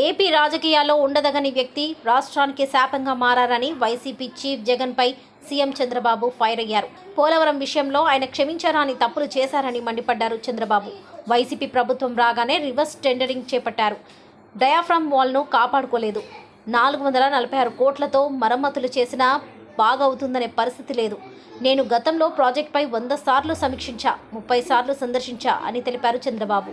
AP రాజకీయాల్లో ఉండదగని వ్యక్తి రాష్ట్రానికి శాపంగా మారారని వైసీపీ చీఫ్ జగన్పై సీఎం చంద్రబాబు ఫైర్ అయ్యారు. పోలవరం విషయంలో ఆయన క్షమించారని తప్పులు చేశారని మండిపడ్డారు చంద్రబాబు. వైసీపీ ప్రభుత్వం రాగానే రివర్స్ టెండరింగ్ చేపట్టారు. డయాఫ్రామ్ వాల్ను కాపాడుకోలేదు. నాలుగు వందల నలభై ఆరు కోట్లతో మరమ్మతులు చేసినా బాగవుతుందనే పరిస్థితి లేదు. నేను గతంలో ప్రాజెక్టుపై వంద సార్లు సమీక్షించా ముప్పై సార్లు సందర్శించా అని తెలిపారు చంద్రబాబు.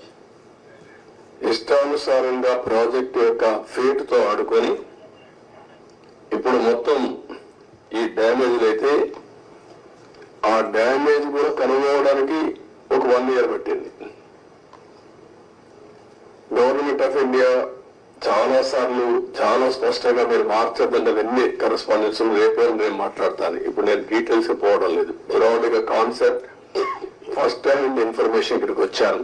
ఇష్టానుసారంగా ప్రాజెక్ట్ యొక్క ఫేట్తో ఆడుకొని ఇప్పుడు మొత్తం ఈ డ్యామేజ్లు అయితే ఆ డ్యామేజ్ కూడా కనుగొనడానికి ఒక వన్ ఇయర్ పట్టింది. గవర్నమెంట్ ఆఫ్ ఇండియా చాలా సార్లు చాలా స్పష్టంగా మీరు మార్చద్దంటే అవన్నీ కరెస్పాండెన్స్ రేపే నేను మాట్లాడతాను. ఇప్పుడు నేను డీటెయిల్స్ పోవడం లేదు. బ్రాడ్గా కాన్సెప్ట్ ఫస్ట్ టైం ఇన్ఫర్మేషన్ ఇక్కడికి వచ్చాను.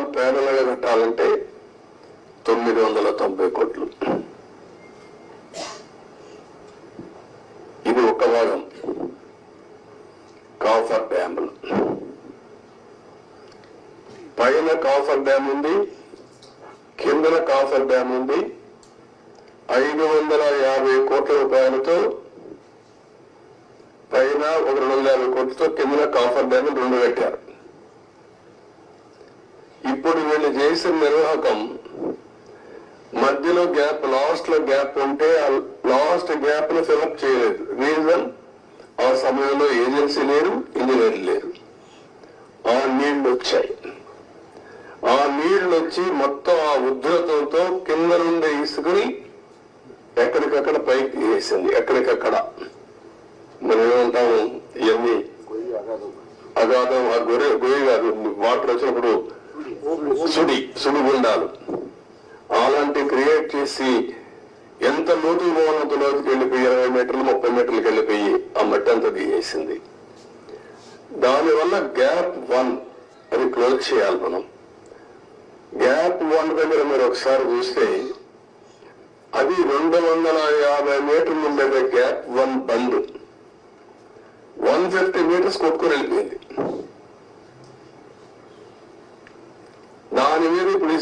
డయాఫామ్ పేదలుగా కట్టాలంటే తొమ్మిది వందల తొంభై కోట్లు. ఇది ఒక భాగం. కాఫర్ డ్యాములు. పైన కాఫర్ డ్యామ్ ఉంది కిందన కాఫర్ డ్యామ్ ఉంది. ఐదు వందల యాభై కోట్ల రూపాయలతో పైన ఒక రెండు వందల యాభై కోట్లతో కిందన కాఫర్ డ్యామ్ రెండు కట్టారు. ఇప్పుడు వీళ్ళు చేసిన నిర్వాహకం మధ్యలో గ్యాప్ లాస్ట్లో గ్యాప్ ఉంటే ఆ లాస్ట్ గ్యాప్ను ఫిలప్ చేయలేదు. రీజన్ ఆ సమయంలో ఏజెన్సీ లేరు ఇంజనీర్ లేరు. ఆ నీళ్ళు వచ్చాయి. ఆ నీళ్ళు వచ్చి మొత్తం ఆ ఉధృతంతో కింద నుండి ఇసుకుని ఎక్కడికక్కడ పైకి వేసింది. ఎక్కడికక్కడ? మనం ఏమంటాము? ఇవన్నీ. అగాధం ఆ గొర్రె గొయ్యి కాదు. వాటర్ వచ్చినప్పుడు సుడి సుడిగుండాలు. అలాంటి క్రియేట్ చేసి ఎంత లోతు పోవాలంత లోతుకి వెళ్ళిపోయి ఇరవై మీటర్లు ముప్పై మీటర్లకు వెళ్ళిపోయి ఆ మట్టి అంతా తీసేసింది దానివల్ల గ్యాప్ వన్ అది క్లోజ్ చేయాలి మనం. గ్యాప్ వన్ దగ్గర మీరు ఒకసారి చూస్తే అది రెండు వందల యాభై మీటర్లు ఉండేది gap one bund one fifty metres కొట్టుకొని వెళ్ళిపోయింది.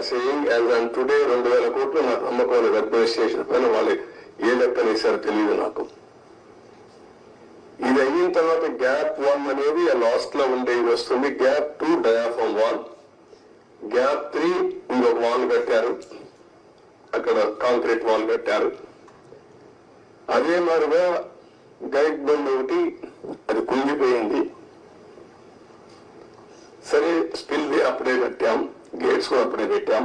are saying as on today రెండు వేల కోట్లు నాకు అమ్మకం అడ్మినిస్ట్రేషన్ పైన వాళ్ళు ఏ లెక్కనేసారో తెలియదు నాకు. ఇది అయిన తర్వాత గ్యాప్ వన్ అనేది లాస్ట్లో ఉండే ఇది వస్తుంది. Gap two diaphragm wall. Gap three ఇంకొక వాల్ కట్టారు. అక్కడ కాంక్రీట్ వాల్ కట్టారు. అదే మాదిరిగా గైడ్ బండ్ ఒకటి అది కుంగిపోయింది. సరే స్పిల్ అప్పుడే కట్టాం. గేట్స్ కూడా అప్పుడే పెట్టాం